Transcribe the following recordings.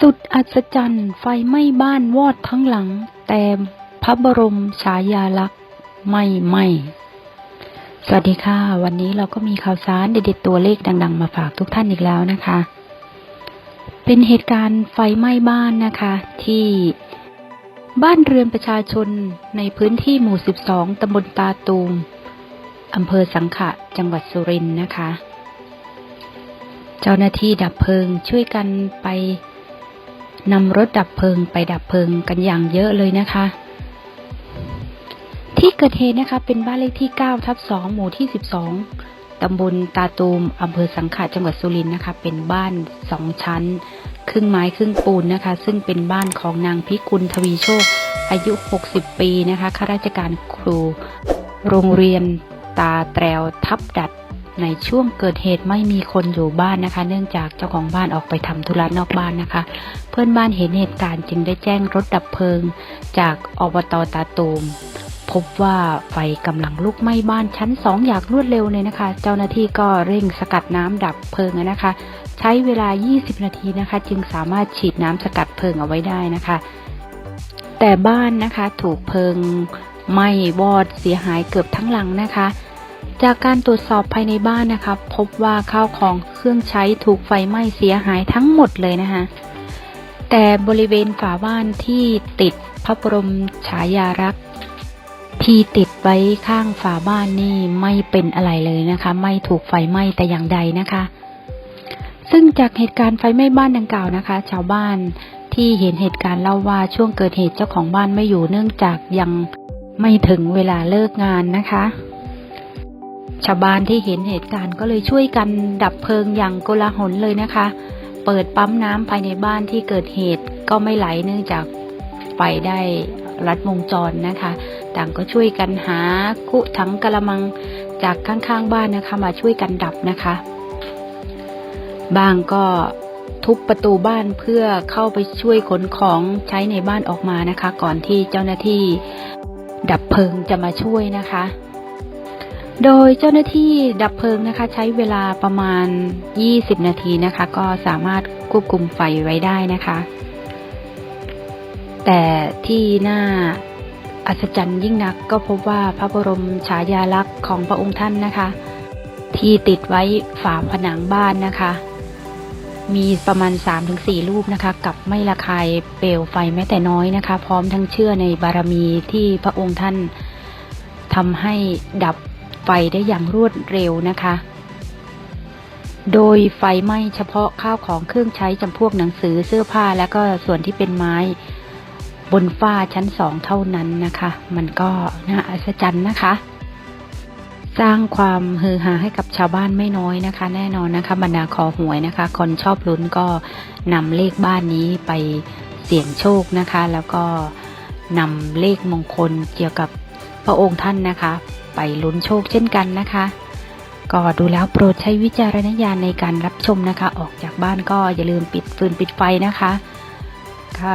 สุดอัศจรรย์ไฟไหม้บ้านวอดทั้งหลัง แต่พระบรมฉายาลักษณ์ไม่ไหม้สวัสดีค่ะ วันนี้เราก็มีข่าวสารเด็ดๆตัวเลขดัง ๆ มาฝากทุกท่านอีกแล้วนะคะ เป็นเหตุการณ์ไฟไหม้บ้านนะคะ ที่บ้านเรือนประชาชนในพื้นที่หมู่ 12 ตำบลตาตูมอำเภอสังขะ จังหวัดสุรินทร์นะคะ เจ้าหน้าที่ดับเพลิงช่วยกันไป นำรถดับเพลิงไปดับเพลิงกันอย่างเยอะเลยนะคะ ที่เกิดเหตุนะคะเป็นบ้านเลขที่ 9 ทับ 2 หมู่ที่ 12 ตำบลตาตูมอำเภอสังขะจังหวัดสุรินทร์นะคะ เป็นบ้านสองชั้น ครึ่งไม้ครึ่งปูนนะคะ ซึ่งเป็นบ้านของนางพิกุลทวีโชค อายุ 60 ปีนะคะข้าราชการครู โรงเรียนตาแตรวทับดัด ในช่วงเกิดเหตุไม่มีคนอยู่บ้านนะคะ เนื่องจากเจ้าของบ้านออกไปทำธุระนอกบ้านนะคะ เพื่อนบ้านเห็นเหตุการณ์จึงได้แจ้งรถดับเพลิง จากอบตตาตูมพบว่าไฟกำลังลุกไหม้บ้านชั้นสองอย่างรวดเร็วเลยนะคะ เจ้าหน้าที่ก็เร่งสกัดน้ำดับเพลิงนะคะ ใช้เวลา 20 นาทีนะคะ จึงสามารถฉีดน้ำสกัดเพลิงเอาไว้ได้นะคะ แต่บ้านนะคะถูกเพลิงไหม้วอดเสียหายเกือบทั้งหลังนะคะ จากการตรวจสอบภายในบ้านนะคะ พบว่าข้าวของเครื่องใช้ถูกไฟไหม้เสียหายทั้งหมดเลยนะคะแต่บริเวณฝาบ้านที่ติดพระบรมฉายาลักษณ์ที่ติดไว้ข้างฝาบ้านนี่ไม่เป็นอะไรเลยนะคะ ไม่ถูกไฟไหม้แต่อย่างใดนะคะ ซึ่งจากเหตุการณ์ไฟไหม้บ้านดังกล่าวนะคะ ชาวบ้านที่เห็นเหตุการณ์เล่าว่าช่วงเกิดเหตุเจ้าของบ้านไม่อยู่เนื่องจากยังไม่ถึงเวลาเลิกงานนะคะ ชาวบ้านที่เห็นเหตุการณ์ก็เลยช่วยกันดับเพลิงอย่างโกลาหลเลยนะคะ เปิดปั๊มน้ำภายในบ้านที่เกิดเหตุก็ไม่ไหลเนื่องจากไฟได้รัดวงจรนะคะ ต่างก็ช่วยกันหาคุถังกระมังจากข้างๆบ้านนะคะ มาช่วยกันดับนะคะ บางก็ทุบประตูบ้านเพื่อเข้าไปช่วยขนของใช้ในบ้านออกมานะคะ ก่อนที่เจ้าหน้าที่ดับเพลิงจะมาช่วยนะคะ โดยเจ้าหน้าที่ดับเพลิงนะคะ ใช้เวลาประมาณ 20 นาทีนะคะ ก็สามารถควบคุมไฟไว้ได้นะคะ แต่ที่น่าอัศจรรย์ยิ่งนักก็พบว่าพระบรมฉายาลักษณ์ของพระองค์ท่านนะคะ ที่ติดไว้ฝาผนังบ้านนะคะ มีประมาณ 3-4 รูปนะคะ กับไม่ระคายเปลวไฟแม้แต่น้อยนะคะ พร้อมทั้งเชื่อในบารมีที่พระองค์ท่านทำให้ดับ ไฟได้อย่างรวดเร็วนะคะ โดยไฟไหม้เฉพาะข้าวของเครื่องใช้จำพวกหนังสือเสื้อผ้าและก็ส่วนที่เป็นไม้บนฝ้าชั้นสองเท่านั้นนะคะ มันก็น่าอัศจรรย์นะคะ สร้างความฮือฮาให้กับชาวบ้านไม่น้อยนะคะ แน่นอนนะคะบรรดาคอหวยนะคะ คนชอบลุ้นก็นำเลขบ้านนี้ไปเสี่ยงโชคนะคะ แล้วก็นำเลขมงคลเกี่ยวกับพระองค์ท่านนะคะ ไปลุ้นโชคเช่นกันนะคะ ก็ดูแล้วโปรดใช้วิจารณญาณในการรับชมนะคะ ออกจากบ้านก็อย่าลืมปิดฟืนปิดไฟนะคะถ้า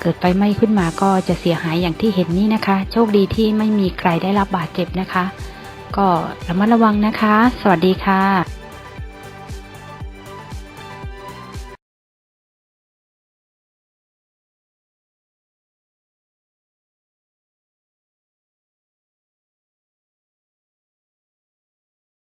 เกิดไฟไหม้ขึ้นมาก็จะเสียหายอย่างที่เห็นนี่นะคะ โชคดีที่ไม่มีใครได้รับบาดเจ็บนะคะ ก็ระมัดระวังนะคะ สวัสดีค่ะ